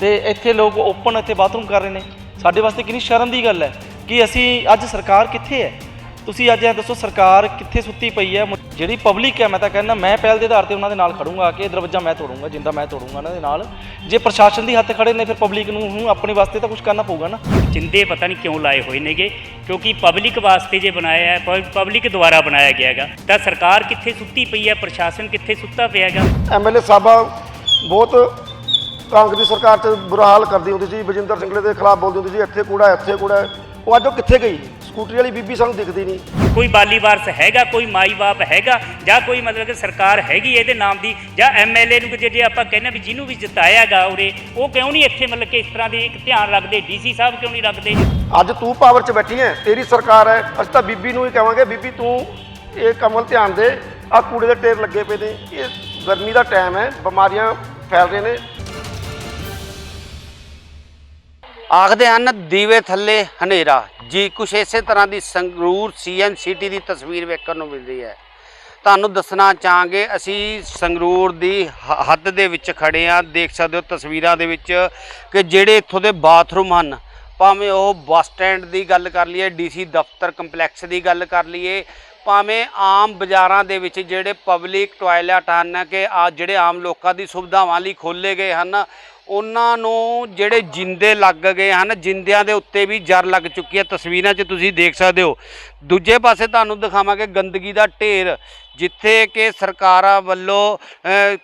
ਤੇ ਇੱਥੇ ਲੋਕ ਓਪਨ ਇੱਥੇ ਬਾਥਰੂਮ ਕਰ ਰਹੇ ਨੇ। ਸਾਡੇ ਵਾਸਤੇ ਕਿੰਨੀ ਸ਼ਰਮ ਦੀ ਗੱਲ ਹੈ ਕਿ ਅਸੀਂ ਅੱਜ ਸਰਕਾਰ ਕਿੱਥੇ ਹੈ? ਤੁਸੀਂ ਅੱਜ ਇਹ ਦੱਸੋ ਸਰਕਾਰ ਕਿੱਥੇ ਸੁੱਤੀ ਪਈ ਹੈ? ਜਿਹੜੀ ਪਬਲਿਕ ਹੈ ਮੈਂ ਤਾਂ ਕਹਿੰਦਾ ਮੈਂ ਪਹਿਲ ਦੇ ਆਧਾਰ ਤੇ ਉਹਨਾਂ ਦੇ ਨਾਲ ਖੜੂੰਗਾ ਆ ਕੇ ਦਰਵਾਜ਼ਾ ਮੈਂ ਤੋੜੂੰਗਾ ਜਿੰਦਾ ਮੈਂ ਤੋੜੂੰਗਾ ਉਹਨਾਂ ਦੇ ਨਾਲ। ਜੇ ਪ੍ਰਸ਼ਾਸਨ ਦੀ ਹੱਥ ਖੜੇ ਨੇ ਫਿਰ ਪਬਲਿਕ ਨੂੰ ਹੁਣ ਆਪਣੇ ਵਾਸਤੇ ਤਾਂ ਕੁਝ ਕਰਨਾ ਪਊਗਾ ਨਾ। ਜਿੰਦੇ ਪਤਾ ਨਹੀਂ ਕਿਉਂ ਲਾਏ ਹੋਏ ਨੇਗੇ ਕਿਉਂਕਿ ਪਬਲਿਕ ਵਾਸਤੇ ਜੇ ਬਣਾਇਆ ਹੈ ਪਬਲਿਕ ਦੁਆਰਾ ਬਣਾਇਆ ਗਿਆ ਹੈਗਾ। ਤਾਂ ਸਰਕਾਰ ਕਿੱਥੇ ਸੁੱਤੀ ਪਈ ਹੈ? ਪ੍ਰਸ਼ਾਸਨ ਕਿੱਥੇ ਸੁੱਤਾ ਪਿਆ ਹੈਗਾ? ਐਮਐਲਏ ਸਾਹਿਬਾ ਬਹੁਤ ਕਾਂਗਰਸ ਦੀ ਸਰਕਾਰ 'ਚ ਬੁਰਾ ਹਾਲ ਕਰਦੀ ਹੁੰਦੀ ਸੀ ਬਜਿੰਦਰ ਸਿੰਘਲੇ ਦੇ ਖਿਲਾਫ ਬੋਲਦੀ ਹੁੰਦੀ ਸੀ ਇੱਥੇ ਕੂੜਾ ਇੱਥੇ ਕੂੜਾ। ਉਹ ਅੱਜ ਉਹ ਕਿੱਥੇ ਗਈ? ਸਕੂਟਰੀ ਵਾਲੀ ਬੀਬੀ ਸਾਨੂੰ ਦਿਖਦੀ ਨਹੀਂ। ਕੋਈ ਬਾਲੀ ਵਾਰਸ ਹੈਗਾ ਕੋਈ ਮਾਈ ਬਾਪ ਹੈਗਾ ਜਾਂ ਕੋਈ ਮਤਲਬ ਕਿ ਸਰਕਾਰ ਹੈਗੀ ਇਹਦੇ ਨਾਮ ਦੀ ਜਾਂ ਐਮਐਲਏ ਨੂੰ ਜੇ ਜੇ ਆਪਾਂ ਕਹਿੰਦੇ ਵੀ ਜਿਹਨੂੰ ਵੀ ਜਿਤਾਇਆਗਾ ਉਰੇ ਉਹ ਕਿਉਂ ਨਹੀਂ ਇੱਥੇ ਮਤਲਬ ਕਿ ਇਸ ਤਰ੍ਹਾਂ ਦੇ ਇੱਕ ਧਿਆਨ ਰੱਖਦੇ ਡੀਸੀ ਸਾਹਿਬ ਕਿਉਂ ਨਹੀਂ ਰੱਖਦੇ? ਅੱਜ ਤੂੰ ਪਾਵਰ 'ਚ ਬੈਠੀ ਹੈ ਤੇਰੀ ਸਰਕਾਰ ਹੈ ਅਸੀਂ ਤਾਂ ਬੀਬੀ ਨੂੰ ਹੀ ਕਹਾਂਗੇ ਬੀਬੀ ਤੂੰ ਇਹ ਕਮਲ ਧਿਆਨ ਦੇ ਆ ਕੂੜੇ ਦੇ ਢੇਰ ਲੱਗੇ ਪਏ ਨੇ ਇਹ ਗਰਮੀ ਦਾ ਟਾਈਮ ਹੈ ਬਿਮਾਰੀਆਂ ਫੈਲ ਰਹੀਆਂ ਨੇ ਆਖਦੇ ਹਨ, ਦੀਵੇ ਥੱਲੇ ਹਨੇਰਾ। ਜੀ ਕੁਛ ਇਸੇ ਤਰ੍ਹਾਂ ਦੀ ਸੰਗਰੂਰ ਸੀਐਮ ਸਿਟੀ ਦੀ ਤਸਵੀਰ ਵੇਖਣ ਨੂੰ ਮਿਲਦੀ ਹੈ। ਤੁਹਾਨੂੰ ਦੱਸਣਾ ਚਾਹਾਂਗੇ, ਅਸੀਂ ਸੰਗਰੂਰ ਦੀ ਹੱਦ ਦੇ ਵਿੱਚ ਖੜੇ ਆ ਦੇਖ ਸਕਦੇ ਹੋ ਤਸਵੀਰਾਂ ਦੇ ਵਿੱਚ ਕਿ ਜਿਹੜੇ ਇੱਥੋਂ ਦੇ ਬਾਥਰੂਮ ਹਨ, ਭਾਵੇਂ ਉਹ ਬੱਸ ਸਟੈਂਡ ਦੀ ਗੱਲ ਕਰ ਲਈਏ, ਡੀਸੀ ਦਫ਼ਤਰ ਕੰਪਲੈਕਸ ਦੀ ਗੱਲ ਕਰ ਲਈਏ ਭਾਵੇਂ ਆਮ ਬਾਜ਼ਾਰਾਂ ਦੇ ਵਿੱਚ ਜਿਹੜੇ ਪਬਲਿਕ ਟਾਇਲਟ ਹਨ ਕਿ ਆ ਜਿਹੜੇ ਆਮ ਲੋਕਾਂ ਦੀ ਸੁਵਿਧਾਵਾਂ ਲਈ ਖੋਲੇ ਗਏ ਹਨ, ਉਹਨਾਂ ਨੂੰ ਜਿਹੜੇ ਜਿੰਦੇ ਲੱਗ ਗਏ ਹਨ, ਜਿੰਦਿਆਂ ਦੇ ਉੱਤੇ ਵੀ ਜਰ ਲੱਗ ਚੁੱਕੀ ਹੈ। ਤਸਵੀਰਾਂ 'ਚ ਤੁਸੀਂ ਦੇਖ ਸਕਦੇ ਹੋ। ਦੂਜੇ ਪਾਸੇ ਤੁਹਾਨੂੰ ਦਿਖਾਵਾਂਗੇ ਗੰਦਗੀ ਦਾ ਢੇਰ। ਜਿੱਥੇ ਕਿ ਸਰਕਾਰਾਂ ਵੱਲੋਂ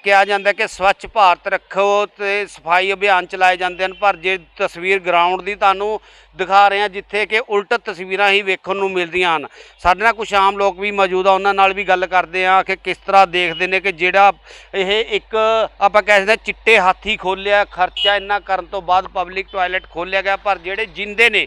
ਕਿਹਾ ਜਾਂਦਾ ਕਿ ਸਵੱਛ ਭਾਰਤ ਰੱਖੋ ਤੇ ਸਫ਼ਾਈ ਅਭਿਆਨ ਚਲਾਏ ਜਾਂਦੇ ਹਨ। ਪਰ ਜੇ ਤਸਵੀਰ ਗਰਾਊਂਡ ਦੀ ਤੁਹਾਨੂੰ ਦਿਖਾ ਰਹੇ ਹਾਂ, ਜਿੱਥੇ ਕਿ ਉਲਟ ਤਸਵੀਰਾਂ ਹੀ ਵੇਖਣ ਨੂੰ ਮਿਲਦੀਆਂ ਹਨ। ਸਾਡੇ ਨਾਲ ਕੁਝ ਆਮ ਲੋਕ ਵੀ ਮੌਜੂਦ ਆ, ਉਹਨਾਂ ਨਾਲ ਵੀ ਗੱਲ ਕਰਦੇ ਆ ਕਿ ਕਿਸ ਤਰ੍ਹਾਂ ਦੇਖਦੇ ਨੇ ਕਿ ਜਿਹੜਾ ਇਹ ਇੱਕ, ਆਪਾਂ ਕਹਿ ਸਕਦੇ ਹਾਂ, ਚਿੱਟੇ ਹਾਥੀ ਖੋਲਿਆ ਖਰਚਾ ਇੰਨਾ ਕਰਨ ਤੋਂ ਬਾਅਦ ਪਬਲਿਕ ਟਾਇਲਟ ਖੋਲਿਆ ਗਿਆ। ਪਰ ਜਿਹੜੇ ਜਿੰਦੇ ਨੇ,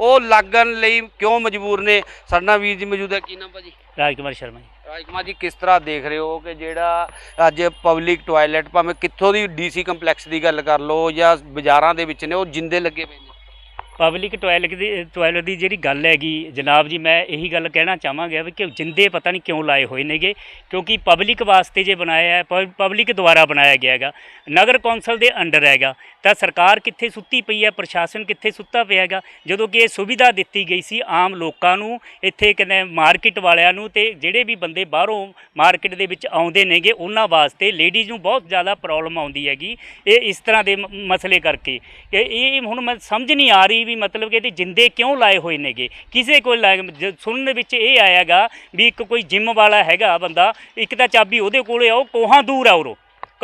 ਉਹ ਲੱਗਣ ਲਈ ਕਿਉਂ ਮਜਬੂਰ ਨੇ? ਸਾਡੇ ਨਾਲ ਵੀਰ ਜੀ ਮੌਜੂਦ ਹੈ। ਕੀ ਨਾਮ ਭਾਜੀ? ਰਾਜਕੁਮਾਰ ਸ਼ਰਮਾ ਜੀ। ਰਾਜਕੁਮਾਰ ਜੀ, ਕਿਸ ਤਰ੍ਹਾਂ ਦੇਖ ਰਹੇ ਹੋ ਕਿ ਜਿਹੜਾ ਅੱਜ ਪਬਲਿਕ ਟਾਇਲਟ ਭਾਵੇਂ ਕਿੱਥੋਂ ਦੀ ਡੀਸੀ ਕੰਪਲੈਕਸ ਦੀ ਗੱਲ ਕਰ ਲਓ ਜਾਂ ਬਾਜ਼ਾਰਾਂ ਦੇ ਵਿੱਚ ਨੇ, ਉਹ ਜਿੰਦੇ ਲੱਗੇ ਪਏ ਨੇ? ਪਬਲਿਕ ਟਾਇਲਟ ਦੀ ਟਾਇਲਟ ਦੀ ਜਿਹੜੀ ਗੱਲ ਹੈਗੀ, ਜਨਾਬ ਜੀ, ਮੈਂ ਇਹੀ ਗੱਲ ਕਹਿਣਾ ਚਾਹਾਂਗਾ ਵੀ ਕਿ ਜਿੰਦੇ ਪਤਾ ਨਹੀਂ ਕਿਉਂ ਲਾਏ ਹੋਏ ਨੇਗੇ, ਕਿਉਂਕਿ ਪਬਲਿਕ ਵਾਸਤੇ ਜੇ ਬਣਾਇਆ ਹੈ ਪਬਲਿਕ ਦੁਆਰਾ ਬਣਾਇਆ ਗਿਆ ਹੈਗਾ, ਨਗਰ ਕੌਂਸਲ ਦੇ ਅੰਡਰ ਹੈਗਾ ਤਾਂ ਸਰਕਾਰ ਕਿੱਥੇ ਸੁੱਤੀ ਪਈ ਹੈ, ਪ੍ਰਸ਼ਾਸਨ ਕਿੱਥੇ ਸੁੱਤਾ ਪਿਆ ਹੈਗਾ? ਜਦੋਂ ਕਿ ਇਹ ਸੁਵਿਧਾ ਦਿੱਤੀ ਗਈ ਸੀ ਆਮ ਲੋਕਾਂ ਨੂੰ, ਇੱਥੇ ਕਹਿੰਦੇ ਮਾਰਕੀਟ ਵਾਲਿਆਂ ਨੂੰ ਤੇ ਜਿਹੜੇ ਵੀ ਬੰਦੇ ਬਾਹਰੋਂ ਮਾਰਕੀਟ ਦੇ ਵਿੱਚ ਆਉਂਦੇ ਨੇਗੇ, ਉਹਨਾਂ ਵਾਸਤੇ ਲੇਡੀਜ਼ ਨੂੰ ਬਹੁਤ ਜ਼ਿਆਦਾ ਪ੍ਰੋਬਲਮ ਆਉਂਦੀ ਹੈਗੀ। ਇਹ ਇਸ ਤਰ੍ਹਾਂ ਦੇ ਮ- ਮਸਲੇ ਕਰਕੇ। ਕਿ ਇਹ ਹੁਣ ਮੈਂ ਸਮਝ ਨਹੀਂ ਆ ਰਹੀ ਵੀ ਮਤਲਬ ਕਿ ਇਹਦੇ ਜਿੰਦੇ ਕਿਉਂ ਲਾਏ ਹੋਏ ਨੇਗੇ? ਕਿਸੇ ਕੋਲ ਲਾਏ- ਜ- ਸੁਣਨ ਵਿੱਚ ਇਹ ਆਇਆਗਾ ਵੀ ਇੱਕ ਕੋਈ ਜਿਮ ਵਾਲਾ ਹੈਗਾ ਬੰਦਾ, ਇੱਕ ਤਾਂ ਚਾਬੀ ਉਹਦੇ ਕੋਲੇ ਆਓ ਉਹ ਕੋਹਾਂ ਦੂਰ ਆ ਉਰੋਂ।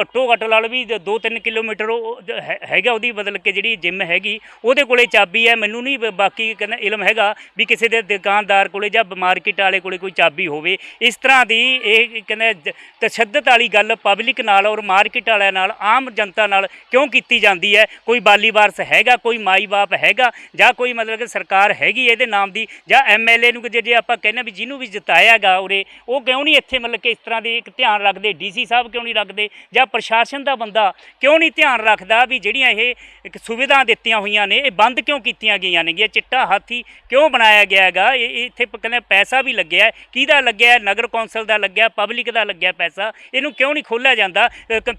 ਘੱਟੋ ਘੱਟ ਲਾ ਲਓ ਵੀ 2-3 ਕਿਲੋਮੀਟਰ ਉਹ ਹੈ- ਹੈਗਾ ਉਹਦੀ ਬਦਲ ਕੇ ਜਿਹੜੀ ਜਿਮ ਹੈਗੀ, ਉਹਦੇ ਕੋਲੇ ਚਾਬੀ ਹੈ, ਮੈਨੂੰ ਨਹੀਂ ਬ- ਬਾਕੀ ਕਹਿੰਦਾ ਇਲਮ ਹੈਗਾ ਵੀ ਕਿਸੇ ਦੇ ਦੁਕਾਨਦਾਰ ਕੋਲੇ ਜਾਂ ਮਾਰਕੀਟ ਵਾਲੇ ਕੋਲੇ ਕੋਈ ਚਾਬੀ ਹੋਵੇ। ਇਸ ਤਰ੍ਹਾਂ ਦੀ ਇਹ ਕਹਿੰਦਾ ਜ- ਤਸ਼ੱਦਦ ਵਾਲੀ ਗੱਲ ਪਬਲਿਕ ਨਾਲ ਔਰ ਮਾਰਕੀਟ ਵਾਲਿਆਂ ਨਾਲ, ਆਮ ਜਨਤਾ ਨਾਲ ਕਿਉਂ ਕੀਤੀ ਜਾਂਦੀ ਹੈ? ਕੋਈ ਬਾਲੀ ਵਾਰਸ ਹੈਗਾ, ਕੋਈ ਮਾਈ ਬਾਪ ਹੈਗਾ ਜਾਂ ਕੋਈ ਮਤਲਬ ਕਿ ਸਰਕਾਰ ਹੈਗੀ ਇਹਦੇ ਨਾਮ ਦੀ ਜਾਂ ਐਮਐਲਏ ਨੂੰ ਜੇ ਜੇ ਆਪਾਂ ਕਹਿੰਦੇ ਵੀ ਜਿਹਨੂੰ ਵੀ ਜਿਤਾਇਆਗਾ ਉਰੇ, ਉਹ ਕਿਉਂ ਨਹੀਂ ਇੱਥੇ ਮਤਲਬ ਕਿ ਇਸ ਤਰ੍ਹਾਂ ਦੇ ਇੱਕ ਧਿਆਨ ਰੱਖਦੇ? ਡੀਸੀ ਸਾਹਿਬ ਕਿਉਂ ਨਹੀਂ ਰੱਖਦੇ? ਜਾਂ ਪ੍ਰਸ਼ਾਸਨ ਦਾ ਬੰਦਾ ਕਿਉਂ ਨਹੀਂ ਧਿਆਨ ਰੱਖਦਾ ਵੀ ਜਿਹੜੀਆਂ ਇਹ ਇੱਕ ਸੁਵਿਧਾ ਦਿੱਤੀਆਂ ਹੋਈਆਂ ਨੇ, ਇਹ ਬੰਦ ਕਿਉਂ ਕੀਤੀਆਂ ਗਈਆਂ ਨੇਗੀਆਂ ਚਿੱਟਾ ਹਾਥੀ ਕਿਉਂ ਬਣਾਇਆ ਗਿਆ ਹੈਗਾ? ਇਹ ਇੱਥੇ ਪ- ਕਹਿੰਦੇ ਪੈਸਾ ਵੀ ਲੱਗਿਆ ਕਿਹਦਾ ਲੱਗਿਆ ਨਗਰ ਕੌਂਸਲ ਦਾ ਲੱਗਿਆ, ਪਬਲਿਕ ਦਾ ਲੱਗਿਆ ਪੈਸਾ। ਇਹਨੂੰ ਕਿਉਂ ਨਹੀਂ ਖੋਲਿਆ ਜਾਂਦਾ?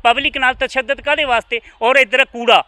ਪਬਲਿਕ ਨਾਲ ਤਸ਼ੱਦਦ ਕਾਦੇ ਵਾਸਤੇ? ਔਰ ਇੱਧਰ ਕੂੜਾ।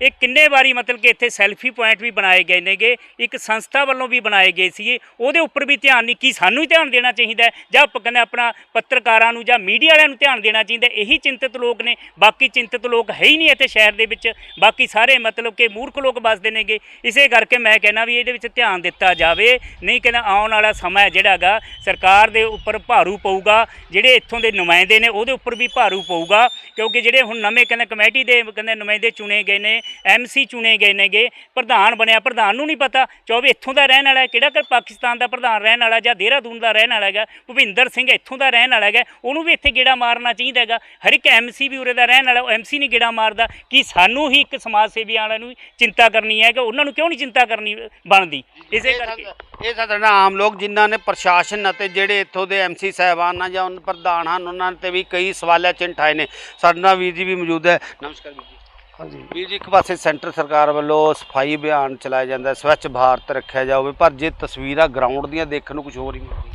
ਇਹ ਕਿੰਨੇ ਵਾਰੀ ਮਤਲਬ ਕਿ ਇੱਥੇ ਸੈਲਫੀ ਪੁਆਇੰਟ ਵੀ ਬਣਾਏ ਗਏ ਨੇਗੇ, ਇੱਕ ਸੰਸਥਾ ਵੱਲੋਂ ਵੀ ਬਣਾਏ ਗਏ ਸੀਗੇ, ਉਹਦੇ ਉੱਪਰ ਵੀ ਧਿਆਨ ਨਹੀਂ, ਕੀ ਸਾਨੂੰ ਹੀ ਧਿਆਨ ਦੇਣਾ ਚਾਹੀਦਾ ਜਾਂ ਕਹਿੰਦੇ ਆਪਣਾ ਪੱਤਰਕਾਰਾਂ ਨੂੰ ਜਾਂ ਮੀਡੀਆ ਵਾਲਿਆਂ ਨੂੰ ਧਿਆਨ ਦੇਣਾ ਚਾਹੀਦਾ ਇਹੀ ਚਿੰਤਤ ਲੋਕ ਨੇ, ਬਾਕੀ ਚਿੰਤਤ ਲੋਕ ਹੈ ਹੀ ਨਹੀਂ ਇੱਥੇ ਸ਼ਹਿਰ ਦੇ ਵਿੱਚ, ਬਾਕੀ ਸਾਰੇ ਮਤਲਬ ਕਿ ਮੂਰਖ ਲੋਕ ਵੱਸਦੇ ਨੇਗੇ। ਇਸੇ ਕਰਕੇ ਮੈਂ ਕਹਿੰਦਾ ਵੀ ਇਹਦੇ ਵਿੱਚ ਧਿਆਨ ਦਿੱਤਾ ਜਾਵੇ, ਨਹੀਂ ਕਹਿੰਦਾ ਆਉਣ ਵਾਲਾ ਸਮਾਂ ਹੈ ਜਿਹੜਾਗਾ, ਸਰਕਾਰ ਦੇ ਉੱਪਰ ਭਾਰੂ ਪਊਗਾ, ਜਿਹੜੇ ਇੱਥੋਂ ਦੇ ਨੁਮਾਇੰਦੇ ਨੇ ਉਹਦੇ ਉੱਪਰ ਵੀ ਭਾਰੂ ਪਊਗਾ, ਕਿਉਂਕਿ ਜਿਹੜੇ ਹੁਣ ਨਵੇਂ ਕਹਿੰਦੇ ਕਮੇਟੀ ਦੇ ਕਹਿੰਦੇ ਨੁਮਾਇੰਦੇ ਚੁਣੇ ਗਏ ਨੇ ਐਮਸੀ ਚੁਣੇ ਗਏ ਨੇਗੇ ਪ੍ਰਧਾਨ ਬਣਿਆ ਪ੍ਰਧਾਨ ਨੂੰ ਨਹੀਂ ਪਤਾ। ਚੌਵੀ ਇੱਥੋਂ ਦਾ ਰਹਿਣ ਵਾਲਾ ਹੈ, ਕਿਹੜਾ ਕਿ ਪਾਕਿਸਤਾਨ ਦਾ ਪ੍ਰਧਾਨ ਰਹਿਣ ਵਾਲਾ ਜਾਂ ਦੇਹਰਾਦੂਨ ਦਾ ਰਹਿਣ ਵਾਲਾ ਹੈਗਾ? ਭੁਪਿੰਦਰ ਸਿੰਘ ਇੱਥੋਂ ਦਾ ਰਹਿਣ ਵਾਲਾ ਹੈਗਾ ਉਹਨੂੰ ਵੀ ਇੱਥੇ ਗੇੜਾ ਮਾਰਨਾ ਚਾਹੀਦਾ ਹੈਗਾ। ਹਰ ਇੱਕ ਐਮਸੀ ਵੀ ਉਰੇ ਦਾ ਰਹਿਣ ਵਾਲਾ ਐਮਸੀ ਨਹੀਂ ਗੇੜਾ ਮਾਰਦਾ ਕਿ ਸਾਨੂੰ ਹੀ ਇੱਕ ਸਮਾਜ ਸੇਵੀ ਵਾਲਿਆਂ ਨੂੰ ਚਿੰਤਾ ਕਰਨੀ ਹੈ ਕਿ ਉਹਨਾਂ ਨੂੰ ਕਿਉਂ ਨਹੀਂ ਚਿੰਤਾ ਕਰਨੀ ਬਣਦੀ? ਇਸੇ ਕਰਕੇ। ਇਹ ਸਾਡਾ ਆਮ ਲੋਕ ਜਿਨ੍ਹਾਂ ਨੇ ਪ੍ਰਸ਼ਾਸਨ ਅਤੇ ਜਿਹੜੇ ਇੱਥੋਂ ਦੇ ਐਮਸੀ ਸਾਹਿਬਾਨ ਜਾਂ ਪ੍ਰਧਾਨ ਹਨ ਉਹਨਾਂ ਤੇ ਵੀ ਕਈ ਸਵਾਲਿਆ ਚਿੰਨ੍ਹ ਠਾਏ ਨੇ। ਸਾਡੇ ਨਾਲ ਵੀਰ ਜੀ ਵੀ ਮੌਜੂਦ ਹੈ। ਨਮਸਕਾਰ ਵੀਰ ਜੀ। ਹਾਂਜੀ। ਵੀਰ ਜੀ ਇੱਕ ਪਾਸੇ ਸੈਂਟਰ ਸਰਕਾਰ ਵੱਲੋਂ ਸਫ਼ਾਈ ਅਭਿਆਨ ਚਲਾਇਆ ਜਾਂਦਾ ਸਵੱਛ ਭਾਰਤ ਰੱਖਿਆ ਜਾਵੇ ਪਰ ਜੇ ਤਸਵੀਰਾਂ ਗਰਾਊਂਡ ਦੀਆਂ ਦੇਖਣ ਨੂੰ ਕੁਝ ਹੋਰ ਹੀ ਮਿਲਦੀ।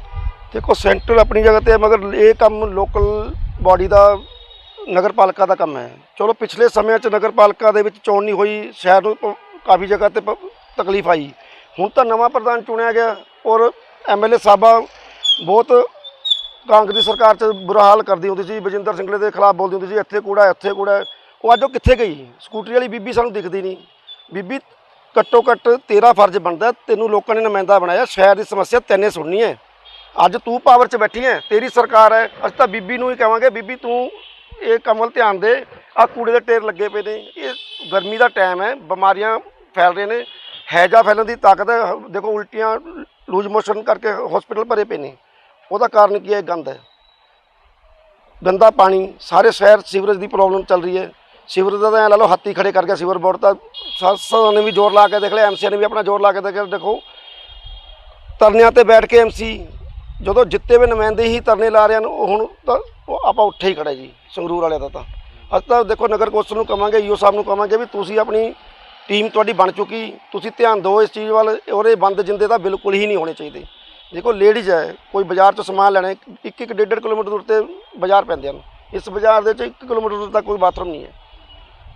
ਦੇਖੋ ਸੈਂਟਰ ਆਪਣੀ ਜਗ੍ਹਾ ਤੇ ਹੈ, ਮਗਰ ਇਹ ਕੰਮ ਲੋਕਲ ਬਾਡੀ ਦਾ ਨਗਰਪਾਲਿਕਾ ਦਾ ਕੰਮ ਹੈ। ਚਲੋ ਪਿਛਲੇ ਸਮਿਆਂ 'ਚ ਨਗਰਪਾਲਿਕਾ ਦੇ ਵਿੱਚ ਚੋਣ ਨਹੀਂ ਹੋਈ ਸ਼ਹਿਰ ਨੂੰ ਕਾਫੀ ਜਗ੍ਹਾ ਤੇ ਤਕਲੀਫ ਆਈ। ਹੁਣ ਤਾਂ ਨਵਾਂ ਪ੍ਰਧਾਨ ਚੁਣਿਆ ਗਿਆ ਔਰ ਐਮਐਲਏ ਸਾਹਿਬਾ ਬਹੁਤ ਕਾਂਗਰਸ ਦੀ ਸਰਕਾਰ 'ਚ ਬੁਰਾ ਹਾਲ ਕਰਦੀ ਹੁੰਦੀ ਸੀ ਬਜਿੰਦਰ ਸਿੰਘਲੇ ਦੇ ਖਿਲਾਫ ਬੋਲਦੀ ਹੁੰਦੀ ਸੀ ਇੱਥੇ ਕੂੜਾ ਇੱਥੇ ਕੂੜਾ ਉਹ ਅੱਜ ਉਹ ਕਿੱਥੇ ਗਈ? ਸਕੂਟਰੀ ਵਾਲੀ ਬੀਬੀ ਸਾਨੂੰ ਦਿਖਦੀ ਨਹੀਂ। ਬੀਬੀ, ਘੱਟੋ ਘੱਟ ਤੇਰਾ ਫਰਜ਼ ਬਣਦਾ। ਤੈਨੂੰ ਲੋਕਾਂ ਨੇ ਨੁਮਾਇੰਦਾ ਬਣਾਇਆ। ਸ਼ਹਿਰ ਦੀ ਸਮੱਸਿਆ ਤੈਨੇ ਸੁਣਨੀ ਹੈ। ਅੱਜ ਤੂੰ ਪਾਵਰ 'ਚ ਬੈਠੀ ਹੈ। ਤੇਰੀ ਸਰਕਾਰ ਹੈ। ਅਸੀਂ ਤਾਂ ਬੀਬੀ ਨੂੰ ਹੀ ਕਹਾਂਗੇ, ਬੀਬੀ ਤੂੰ ਇਹ ਕੰਮ ਵੱਲ ਧਿਆਨ ਦੇ। ਆ ਕੂੜੇ ਦੇ ਢੇਰ ਲੱਗੇ ਪਏ ਨੇ। ਇਹ ਗਰਮੀ ਦਾ ਟਾਈਮ ਹੈ। ਬਿਮਾਰੀਆਂ ਫੈਲ ਰਹੀਆਂ ਨੇ। ਹੈਜਾ ਫੈਲਣ ਦੀ ਤਾਕਤ ਹੈ। ਦੇਖੋ, ਉਲਟੀਆਂ ਲੂਜ ਮੋਸ਼ਨ ਕਰਕੇ ਹਸਪੀਟਲ ਭਰੇ ਪਏ ਨੇ। ਉਹਦਾ ਕਾਰਨ ਕੀ ਹੈ? ਗੰਦ ਹੈ। ਗੰਦਾ ਪਾਣੀ। ਸਾਰੇ ਸ਼ਹਿਰ ਸੀਵਰੇਜ ਦੀ ਪ੍ਰੋਬਲਮ ਚੱਲ ਰਹੀ ਹੈ। ਸਿਵਰ ਦਾ ਤਾਂ ਐਂ ਲਾ ਲਓ, ਹੱਥੀ ਖੜੇ ਕਰ ਗਿਆ ਸੀਵਰ ਬੋਰਡ, ਤਾਂ ਸਾਸਾਂ ਨੇ ਵੀ ਜ਼ੋਰ ਲਾ ਕੇ ਦੇਖ ਲਿਆ ਐਮਸੀ ਨੇ ਵੀ ਆਪਣਾ ਜ਼ੋਰ ਲਾ ਕੇ ਦੇਖ ਲਿਆ, ਦੇਖੋ। ਤਰਨਿਆਂ ਤੇ ਬੈਠ ਕੇ ਐਮਸੀ, ਜਦੋਂ ਜਿੱਤੇ ਵੀ ਨੁਮਾਇੰਦੇ ਹੀ ਤਰਨੇ ਲਾ ਰਹੇ ਹਨ, ਉਹ ਹੁਣ ਤਾਂ ਉਹ ਆਪਾਂ ਉੱਠੇ ਹੀ ਖੜੇ ਜੀ, ਸੰਗਰੂਰ ਵਾਲਿਆਂ ਦਾ ਤਾਂ। ਅਸੀਂ ਤਾਂ ਦੇਖੋ, ਨਗਰ ਕੌਂਸਲ ਨੂੰ ਕਵਾਂਗੇ, ਈਓ ਸਾਹਿਬ ਨੂੰ ਕਵਾਂਗੇ ਵੀ ਤੁਸੀਂ ਆਪਣੀ ਟੀਮ ਤੁਹਾਡੀ ਬਣ ਚੁੱਕੀ, ਤੁਸੀਂ ਧਿਆਨ ਦਿਓ ਇਸ ਚੀਜ਼ ਵੱਲ ਉਹਦੇ ਬੰਦ ਜਿੰਦੇ ਤਾਂ ਬਿਲਕੁਲ ਹੀ ਨਹੀਂ ਹੋਣੇ ਚਾਹੀਦੇ। ਦੇਖੋ ਲੇਡੀਜ਼ ਹੈ, ਕੋਈ ਬਾਜ਼ਾਰ ਤੋਂ ਸਮਾਨ ਲੈਣਾ ਇੱਕ ਇੱਕ ਡੇਢ ਡੇਢ ਕਿਲੋਮੀਟਰ ਦੂਰ ਤੇ ਬਾਜ਼ਾਰ ਪੈਂਦੇ ਹਨ। ਇਸ ਬਾਜ਼ਾਰ ਦੇ ਵਿੱਚ 1 ਕਿਲੋਮੀਟਰ ਦੂਰ ਤੱਕ ਕੋਈ ਬਾਥਰੂਮ ਨਹੀਂ ਹੈ।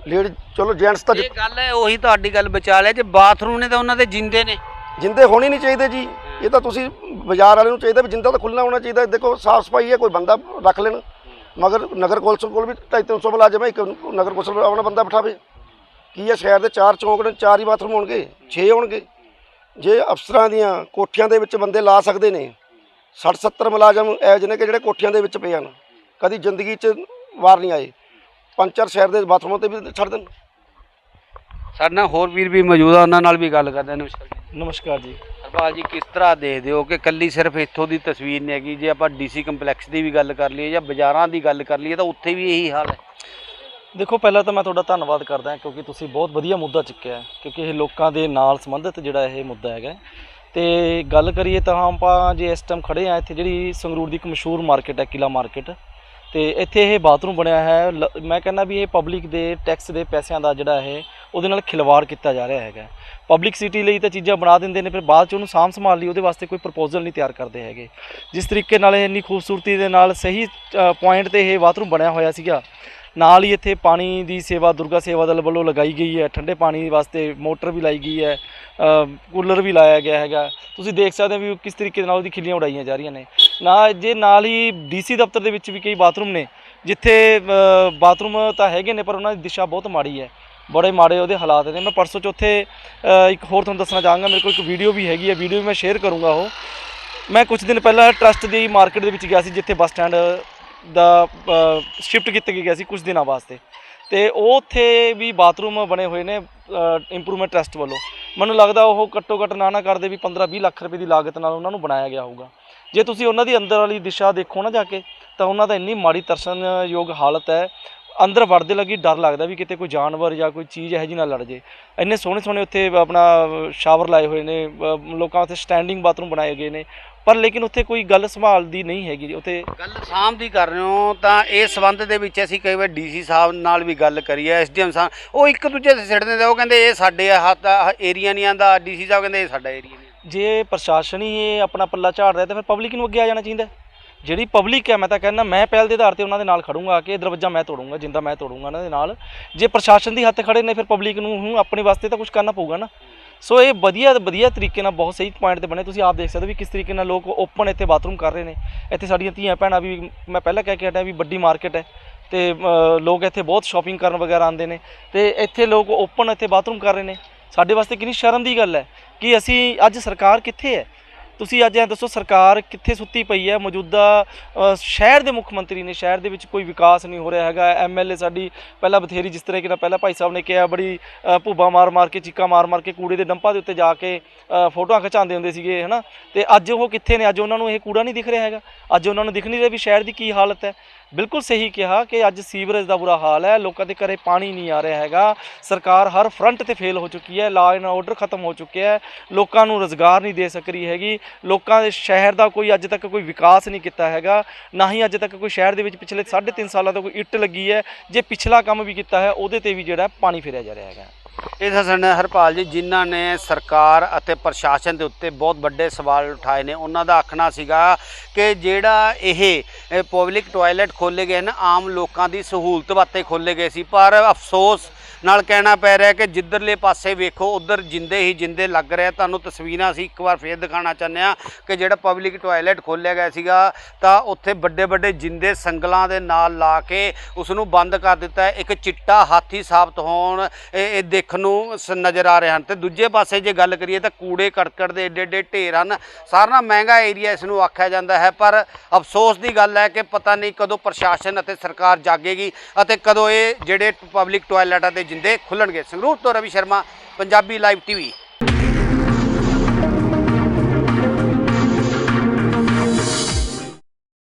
ਲੇਡੀ ਚਲੋ ਜੈਂਟਸ ਤਾਂ ਇਹ ਗੱਲ ਹੈ ਉਹੀ ਤੁਹਾਡੀ ਗੱਲ ਬਚਾ ਲਿਆ ਜੇ ਬਾਥਰੂਮ ਨੇ ਤਾਂ ਉਹਨਾਂ ਦੇ ਜਿੰਦੇ ਨੇ। ਜਿੰਦੇ ਹੋਣੇ ਨਹੀਂ ਚਾਹੀਦੇ ਜੀ। ਇਹ ਤਾਂ ਤੁਸੀਂ ਬਾਜ਼ਾਰ ਵਾਲੇ ਨੂੰ ਚਾਹੀਦਾ ਵੀ ਜਿੰਦਾ ਤਾਂ ਖੁੱਲ੍ਹਣਾ ਹੋਣਾ ਚਾਹੀਦਾ। ਦੇਖੋ ਸਾਫ਼ ਸਫ਼ਾਈ ਹੈ ਕੋਈ ਬੰਦਾ ਰੱਖ ਲੈਣ। ਮਗਰ ਨਗਰ ਕੌਂਸਲ ਕੋਲ ਵੀ 250 ਮੁਲਾਜ਼ਮ ਹੈ ਇੱਕ ਨਗਰ ਕੌਂਸਲ ਆਪਣਾ ਬੰਦਾ ਬਿਠਾਵੇ। ਕੀ ਹੈ ਸ਼ਹਿਰ ਦੇ ਚਾਰ ਚੌਂਕ ਨੇ ਚਾਰ ਹੀ ਬਾਥਰੂਮ ਹੋਣਗੇ 6 ਹੋਣਗੇ। ਜੇ ਅਫਸਰਾਂ ਦੀਆਂ ਕੋਠੀਆਂ ਦੇ ਵਿੱਚ ਬੰਦੇ ਲਾ ਸਕਦੇ ਨੇ 60 70 ਮੁਲਾਜ਼ਮ ਜਿਹੇ ਨੇ ਕਿ ਜਿਹੜੇ ਕੋਠੀਆਂ ਦੇ ਵਿੱਚ ਪਏ ਹਨ ਕਦੀ ਜ਼ਿੰਦਗੀ 'ਚ ਵਾਰ ਨਹੀਂ ਆਏ। ਪੰਜ ਚਾਰ ਸ਼ਹਿਰ ਦੇ ਬਾਥਰੂਮਾਂ ਤੇ ਵੀ ਛੱਡ ਦੇਣ ਸਾਡੇ ਨਾਲ ਹੋਰ ਵੀਰ ਵੀ ਮੌਜੂਦ ਆ ਉਹਨਾਂ ਨਾਲ ਵੀ ਗੱਲ ਕਰਦੇ ਹਾਂ ਨਮਸਕਾਰ ਜੀ। ਨਮਸਕਾਰ ਜੀ। ਹਰਪਾਲ ਜੀ ਕਿਸ ਤਰ੍ਹਾਂ ਦੇਖਦੇ ਹੋ ਕਿ ਕੱਲੀ ਸਿਰਫ ਇੱਥੋਂ ਦੀ ਤਸਵੀਰ ਨਹੀਂ ਹੈਗੀ ਜੇ ਆਪਾਂ ਡੀਸੀ ਕੰਪਲੈਕਸ ਦੀ ਵੀ ਗੱਲ ਕਰ ਲਈਏ ਜਾਂ ਬਾਜ਼ਾਰਾਂ ਦੀ ਗੱਲ ਕਰ ਲਈਏ ਤਾਂ ਉੱਥੇ ਵੀ ਇਹੀ ਹਾਲ ਹੈ। ਦੇਖੋ ਪਹਿਲਾਂ ਤਾਂ ਮੈਂ ਤੁਹਾਡਾ ਧੰਨਵਾਦ ਕਰਦਾ ਕਿਉਂਕਿ ਤੁਸੀਂ ਬਹੁਤ ਵਧੀਆ ਮੁੱਦਾ ਚੁੱਕਿਆ ਹੈ, ਕਿਉਂਕਿ ਇਹ ਲੋਕਾਂ ਦੇ ਨਾਲ ਸੰਬੰਧਿਤ ਜਿਹੜਾ ਇਹ ਮੁੱਦਾ ਹੈਗਾ ਤੇ ਗੱਲ ਕਰੀਏ ਤਾਂ ਆਪਾਂ ਜੇ ਇਸ ਟਾਈਮ ਖੜੇ ਆ ਇੱਥੇ ਜਿਹੜੀ ਸੰਗਰੂਰ ਦੀ ਇੱਕ ਮਸ਼ਹੂਰ ਮਾਰਕੀਟ ਹੈ ਕਿਲਾ ਮਾਰਕੀਟ ਤੇ ਇੱਥੇ ਇਹ ਬਾਥਰੂਮ ਬਣਿਆ ਹੈ। ਲ- ਮੈਂ ਕਹਿੰਦਾ ਵੀ ਇਹ ਪਬਲਿਕ ਦੇ ਟੈਕਸ ਦੇ ਪੈਸਿਆਂ ਦਾ ਜਿਹੜਾ ਇਹ, ਉਹਦੇ ਨਾਲ ਖਿਲਵਾੜ ਕੀਤਾ ਜਾ ਰਿਹਾ ਹੈਗਾ। ਪਬਲਿਕ ਸਿਟੀ ਲਈ ਤਾਂ ਚੀਜ਼ਾਂ ਬਣਾ ਦਿੰਦੇ ਨੇ, ਫਿਰ ਬਾਅਦ ਚ ਉਹਨੂੰ ਸਾਂਭ ਸੰਭਾਲ ਲਈ, ਉਹਦੇ ਵਾਸਤੇ ਕੋਈ ਪ੍ਰਪੋਜ਼ਲ ਨਹੀਂ ਤਿਆਰ ਕਰਦੇ ਹੈਗੇ। ਜਿਸ ਤਰੀਕੇ ਨਾਲ ਇਹ ਇੰਨੀ ਖੂਬਸੂਰਤੀ ਦੇ ਨਾਲ ਸਹੀ ਪੁਆਇੰਟ ਤੇ ਇਹ ਬਾਥਰੂਮ ਬਣਿਆ ਹੋਇਆ ਸੀਗਾ ਨਾਲ ਹੀ ਇੱਥੇ ਪਾਣੀ ਦੀ ਸੇਵਾ ਦੁਰਗਾ ਸੇਵਾ ਦਲ ਵੱਲੋਂ ਲਗਾਈ ਗਈ ਹੈ। ਠੰਡੇ ਪਾਣੀ ਵਾਸਤੇ ਮੋਟਰ ਵੀ ਲਾਈ ਗਈ ਹੈ। ਕੂਲਰ ਵੀ ਲਾਇਆ ਗਿਆ ਹੈਗਾ। ਤੁਸੀਂ ਦੇਖ ਸਕਦੇ ਹੋ ਵੀ ਕਿਸ ਤਰੀਕੇ ਨਾਲ ਉਹਦੀ ਖਿੱਲੀਆਂ ਉਡਾਈਆਂ ਜਾ ਰਹੀਆਂ ਨੇ। ਨਾ ਜੇ ਨਾਲ ਹੀ ਡੀਸੀ ਦਫ਼ਤਰ ਦੇ ਵਿੱਚ ਵੀ ਕਈ ਬਾਥਰੂਮ ਨੇ ਜਿੱਥੇ ਬਾਥਰੂਮ ਤਾਂ ਹੈਗੇ ਨੇ ਪਰ ਉਹਨਾਂ ਦੀ ਦਿਸ਼ਾ ਬਹੁਤ ਮਾੜੀ ਹੈ। ਬੜੇ ਮਾੜੇ ਉਹਦੇ ਹਾਲਾਤ ਨੇ। ਮੈਂ ਪਰਸੋਂ ਚੌਥੇ ਅ, ਇੱਕ ਹੋਰ ਤੁਹਾਨੂੰ ਦੱਸਣਾ ਚਾਹਾਂਗਾ। ਮੇਰੇ ਕੋਲ ਇੱਕ ਵੀਡੀਓ ਵੀ ਹੈਗੀ ਹੈ। ਵੀਡੀਓ ਵੀ ਮੈਂ ਸ਼ੇਅਰ ਕਰੂੰਗਾ ਉਹ। ਮੈਂ ਕੁਝ ਦਿਨ ਪਹਿਲਾਂ ਟਰਸਟ ਦੀ ਮਾਰਕੀਟ ਦੇ ਵਿੱਚ ਗਿਆ ਸੀ ਜਿੱਥੇ ਬੱਸ ਸਟੈਂਡ ਦਾ ਸ਼ਿਫਟ ਕੀਤਾ ਗਿਆ ਸੀ ਕੁਝ ਦਿਨਾਂ ਵਾਸਤੇ। ਤੇ ਉਹ ਉੱਥੇ ਵੀ ਬਾਥਰੂਮ ਬਣੇ ਹੋਏ ਨੇ ਇੰਪਰੂਵਮੈਂਟ ਟਰਸਟ ਵੱਲੋਂ। ਮੈਨੂੰ ਲੱਗਦਾ ਉਹ ਘੱਟੋ ਘੱਟ ਨਾ ਨਾ ਕਰਦੇ ਵੀ 15-20 ਲੱਖ ਰੁਪਏ ਦੀ ਲਾਗਤ ਨਾਲ ਉਹਨਾਂ ਨੂੰ ਬਣਾਇਆ ਗਿਆ ਹੋਊਗਾ। ਜੇ ਤੁਸੀਂ ਉਹਨਾਂ ਦੀ ਅੰਦਰ ਵਾਲੀ ਦਿਸ਼ਾ ਦੇਖੋ ਨਾ ਜਾ ਕੇ, ਤਾਂ ਉਹਨਾਂ ਦਾ ਇੰਨੀ ਮਾੜੀ ਤਰਸਨਯੋਗ ਹਾਲਤ ਹੈ ਅੰਦਰ ਵੜਦੇ ਲੱਗੀ ਡਰ ਲੱਗਦਾ ਵੀ ਕਿਤੇ ਕੋਈ ਜਾਨਵਰ ਜਾਂ ਕੋਈ ਚੀਜ਼ ਇਹੋ ਜਿਹੀ ਨਾ ਲੜ ਜੇ ਇੰਨੇ ਸੋਹਣੇ ਸੋਹਣੇ ਉੱਥੇ ਆਪਣਾ ਸ਼ਾਵਰ ਲਾਏ ਹੋਏ ਨੇ ਲੋਕਾਂ ਉੱਥੇ ਸਟੈਂਡਿੰਗ ਬਾਥਰੂਮ ਬਣਾਏ ਗਏ ਨੇ ਪਰ ਲੇਕਿਨ ਉੱਥੇ ਕੋਈ ਗੱਲ ਸੰਭਾਲਦੀ ਨਹੀਂ ਹੈਗੀ। ਉੱਥੇ ਗੱਲ ਸਾਂਭ ਦੀ ਕਰ ਰਹੇ ਹੋ ਤਾਂ ਇਸ ਸੰਬੰਧ ਦੇ ਵਿੱਚ ਅਸੀਂ ਕਈ ਵਾਰ ਡੀਸੀ ਸਾਹਿਬ ਨਾਲ ਵੀ ਗੱਲ ਕਰੀ ਹੈ ਐਸਡੀਐਮ ਸਾਹਿਬ ਉਹ ਇੱਕ ਦੂਜੇ ਤੇ ਸਿੱਟ ਦਿੰਦੇ ਉਹ ਕਹਿੰਦੇ ਇਹ ਸਾਡੇ ਹੱਥ ਏਰੀਆ ਨਹੀਂ ਆਂਦਾ ਡੀਸੀ ਸਾਹਿਬ ਕਹਿੰਦੇ ਇਹ ਸਾਡਾ ਏਰੀਆ ਨਹੀਂ ਜੇ ਪ੍ਰਸ਼ਾਸਨ ਹੀ ਇਹ ਆਪਣਾ ਪੱਲਾ ਝਾੜ ਰਿਹਾ ਤਾਂ ਫਿਰ ਪਬਲਿਕ ਨੂੰ ਅੱਗੇ ਆ ਜਾਣਾ ਚਾਹੀਦਾ। ਜਿਹੜੀ ਪਬਲਿਕ ਹੈ, ਮੈਂ ਤਾਂ ਕਹਿੰਦਾ, ਮੈਂ ਪਹਿਲ ਦੇ ਆਧਾਰ ਤੇ ਉਹਨਾਂ ਦੇ ਨਾਲ ਖੜੂੰਗਾ, ਕਿ ਦਰਵਾਜ਼ਾ ਮੈਂ ਤੋੜੂੰਗਾ, ਜਿੰਦਾ ਮੈਂ ਤੋੜੂੰਗਾ ਉਹਨਾਂ ਦੇ ਨਾਲ। ਜੇ ਪ੍ਰਸ਼ਾਸਨ ਦੀ ਹੱਥ ਖੜੇ ਨੇ, ਫਿਰ ਪਬਲਿਕ ਨੂੰ ਹੁਣ ਆਪਣੇ ਵਾਸਤੇ ਤਾਂ ਕੁਝ ਕਰਨਾ ਪਊਗਾ ਨਾ। ਸੋ ਇਹ ਵਧੀਆ ਵਧੀਆ ਤਰੀਕੇ ਨਾਲ ਬਹੁਤ ਸਹੀ ਪੁਆਇੰਟ ਤੇ ਬਣੇ। ਤੁਸੀਂ ਆਪ ਦੇਖ ਸਕਦੇ ਹੋ ਵੀ ਕਿਸ ਤਰੀਕੇ ਨਾਲ ਲੋਕ ਓਪਨ ਇੱਥੇ ਬਾਥਰੂਮ ਕਰ ਰਹੇ ਨੇ। ਇੱਥੇ ਸਾਡੀਆਂ ਧੀਆਂ ਭੈਣਾਂ ਵੀ, ਮੈਂ ਪਹਿਲਾਂ ਕਹਿ ਕੇ ਹਟਿਆ ਵੀ ਵੱਡੀ ਮਾਰਕੀਟ ਹੈ। ਤੇ ਲੋਕ ਇੱਥੇ ਬਹੁਤ ਸ਼ਾਪਿੰਗ ਕਰਨ ਵਗੈਰਾ ਆਉਂਦੇ ਨੇ। ਤੇ ਇੱਥੇ ਲੋਕ ਓਪਨ ਇੱਥੇ ਬਾਥਰੂਮ ਕਰ ਰਹੇ ਨੇ। ਸਾਡੇ ਵਾਸਤੇ ਕਿੰਨੀ ਸ਼ਰਮ ਦੀ ਗੱਲ ਹੈ ਕਿ ਅਸੀਂ ਅੱਜ ਸਰਕਾਰ ਕਿੱਥੇ ਹੈ? ਤੁਸੀਂ ਅੱਜ ਇਹ ਦੱਸੋ ਸਰਕਾਰ ਕਿੱਥੇ ਸੁੱਤੀ ਪਈ ਹੈ? ਮੌਜੂਦਾ ਸ਼ਹਿਰ ਦੇ ਮੁੱਖ ਮੰਤਰੀ ਨੇ ਸ਼ਹਿਰ ਦੇ ਵਿੱਚ ਕੋਈ ਵਿਕਾਸ ਨਹੀਂ ਹੋ ਰਿਹਾ ਹੈਗਾ। ਐਮਐਲਏ ਸਾਡੀ ਪਹਿਲਾਂ ਬਥੇਰੀ ਜਿਸ ਤਰ੍ਹਾਂ ਕਿ ਨਾ ਪਹਿਲਾਂ ਭਾਈ ਸਾਹਿਬ ਨੇ ਕਿਹਾ ਬੜੀ ਅ, ਭੁੱਬਾਂ ਮਾਰ ਮਾਰ ਕੇ ਚੀਕਾਂ ਮਾਰ ਮਾਰ ਕੇ ਕੂੜੇ ਦੇ ਡੰਪਾਂ ਦੇ ਉੱਤੇ ਜਾ ਕੇ ਫੋਟੋਆਂ ਖਿਚਾਉਂਦੇ ਹੁੰਦੇ ਸੀਗੇ ਹਨਾ? ਤੇ ਅੱਜ ਉਹ ਕਿੱਥੇ ਨੇ? ਅੱਜ ਉਹਨਾਂ ਨੂੰ ਇਹ ਕੂੜਾ ਨਹੀਂ ਦਿਖ ਰਿਹਾ ਹੈਗਾ। ਅੱਜ ਉਹਨਾਂ ਨੂੰ ਦਿਖ ਨਹੀਂ ਰਿਹਾ ਵੀ ਸ਼ਹਿਰ ਦੀ ਕੀ ਹਾਲਤ ਹੈ। ਬਿਲਕੁਲ ਸਹੀ ਕਿਹਾ ਕਿ ਅੱਜ ਸੀਵਰੇਜ ਦਾ ਬੁਰਾ ਹਾਲ ਹੈ। ਲੋਕਾਂ ਦੇ ਘਰੇ ਪਾਣੀ ਨਹੀਂ ਆ ਰਿਹਾ ਹੈਗਾ। ਸਰਕਾਰ ਹਰ ਫਰੰਟ ਤੇ ਫੇਲ ਹੋ ਚੁੱਕੀ ਹੈ। ਲਾ ਐਂਡ ਆਰਡਰ ਖਤਮ ਹੋ ਚੁੱਕਿਆ ਹੈ। ਲੋਕਾਂ ਨੂੰ ਰੋਜ਼ਗਾਰ ਨਹੀਂ ਦੇ ਸਕ ਰਹੀ ਹੈਗੀ। ਲੋਕਾਂ ਦੇ ਸ਼ਹਿਰ ਦਾ ਕੋਈ ਅੱਜ ਤੱਕ ਕੋਈ ਵਿਕਾਸ ਨਹੀਂ ਕੀਤਾ ਹੈਗਾ। ਨਾ ਹੀ ਅੱਜ ਤੱਕ ਕੋਈ ਸ਼ਹਿਰ ਦੇ ਵਿੱਚ ਪਿਛਲੇ 3.5 ਸਾਲਾਂ ਤੋਂ ਕੋਈ ਇੱਟ ਲੱਗੀ ਹੈ। ਜੇ ਪਿਛਲਾ ਕੰਮ ਵੀ ਕੀਤਾ ਹੈ, ਉਹਦੇ ਤੇ ਵੀ ਜਿਹੜਾ ਪਾਣੀ ਫੇਰਿਆ ਜਾ ਰਿਹਾ ਹੈਗਾ। ਇਹ ਤਾਂ ਸਨ ਹਰਪਾਲ ਜੀ, ਜਿਨ੍ਹਾਂ ਨੇ ਸਰਕਾਰ ਅਤੇ ਪ੍ਰਸ਼ਾਸਨ ਦੇ ਉੱਤੇ ਬਹੁਤ ਵੱਡੇ ਸਵਾਲ ਉਠਾਏ ਨੇ, ਉਹਨਾਂ ਦਾ ਆਖਣਾ ਸੀਗਾ ਕਿ ਜਿਹੜਾ ਇਹ ਪਬਲਿਕ ਟਾਇਲਟ ਖੋਲੇ ਗਏ ਹਨ, ਆਮ ਲੋਕਾਂ ਦੀ ਸਹੂਲਤ ਵਾਸਤੇ ਖੋਲੇ ਗਏ ਸੀ, ਪਰ ਅਫਸੋਸ ਨਾਲ ਕਹਿਣਾ ਪੈ ਰਿਹਾ ਕਿ ਜਿੱਧਰਲੇ ਪਾਸੇ ਵੇਖੋ, ਉਧਰ ਜਿੰਦੇ ਹੀ ਜਿੰਦੇ ਲੱਗ ਰਿਹਾ ਤੁਹਾਨੂੰ ਤਸਵੀਰਾਂ ਅਸੀਂ ਇੱਕ ਵਾਰ ਫੇਰ ਦਿਖਾਉਣਾ ਚਾਹੁੰਦੇ ਆ ਕਿ ਜਿਹੜਾ ਪਬਲਿਕ ਟਾਇਲਟ ਖੋਲਿਆ ਗਿਆ ਸੀਗਾ, ਤਾਂ ਉੱਥੇ ਵੱਡੇ ਵੱਡੇ ਜਿੰਦੇ ਸੰਗਲਾਂ ਦੇ ਨਾਲ ਲਾ ਕੇ ਉਸ ਨੂੰ ਬੰਦ ਕਰ ਦਿੱਤਾ ਹੈ। ਇੱਕ ਚਿੱਟਾ ਹਾਥੀ ਸਾਬਤ ਹੋਣ ਇਹ ਇਹ ਦੇਖਣ ਨੂੰ ਸ- ਨਜ਼ਰ ਆ ਰਹੇ ਹਨ। ਤੇ ਦੂਜੇ ਪਾਸੇ ਜੇ ਗੱਲ ਕਰੀਏ ਤਾਂ ਕੂੜੇ ਕੜਕੜ ਦੇ ਏਡੇ ਏਡੇ ਢੇਰ ਹਨ। ਸਾਰਿਆਂ ਨਾਲੋਂ ਮਹਿੰਗਾ ਏਰੀਆ ਇਸ ਨੂੰ ਆਖਿਆ ਜਾਂਦਾ ਹੈ, ਪਰ ਅਫਸੋਸ ਦੀ ਗੱਲ ਹੈ ਕਿ ਪਤਾ ਨਹੀਂ ਕਦੋਂ ਪ੍ਰਸ਼ਾਸਨ ਅਤੇ ਸਰਕਾਰ ਜਾਗੇਗੀ ਅਤੇ ਕਦੋਂ ਇਹ ਜਿਹੜੇ ਪਬਲਿਕ ਟਾਇਲਟਾਂ ਦੇ ਜਿੰਦੇ ਖੁੱਲਣਗੇ ਸੰਗਰੂਰ ਤੋਂ ਰਵੀ ਸ਼ਰਮਾ ਪੰਜਾਬੀ ਲਾਈਵ ਟੀਵੀ